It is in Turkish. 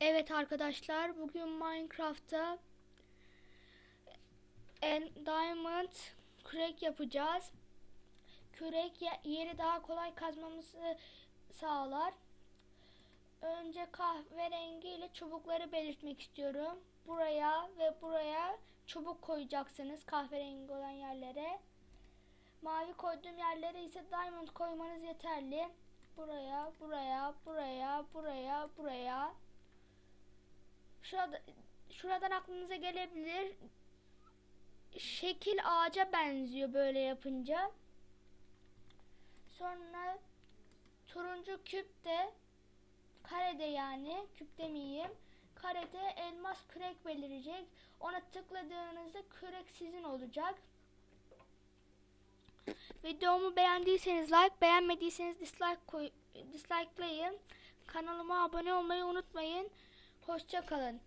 Evet arkadaşlar bugün Minecraft'ta diamond kürek yapacağız. Kürek ye- yeri daha kolay kazmamızı sağlar. Önce kahverengi ile çubukları belirtmek istiyorum. Buraya ve buraya çubuk koyacaksınız kahverengi olan yerlere. Mavi koyduğum yerlere ise diamond koymanız yeterli. Buraya, buraya, buraya, buraya. Şurada, şuradan aklınıza gelebilir. Şekil ağaca benziyor böyle yapınca. Sonra turuncu küp de karede yani küp demeyeyim. Karede elmas kürek belirecek. Ona tıkladığınızda kürek sizin olacak. Videomu beğendiyseniz like, beğenmediyseniz dislike koy, dislikelayın. Kanalıma abone olmayı unutmayın. Hoşça kalın.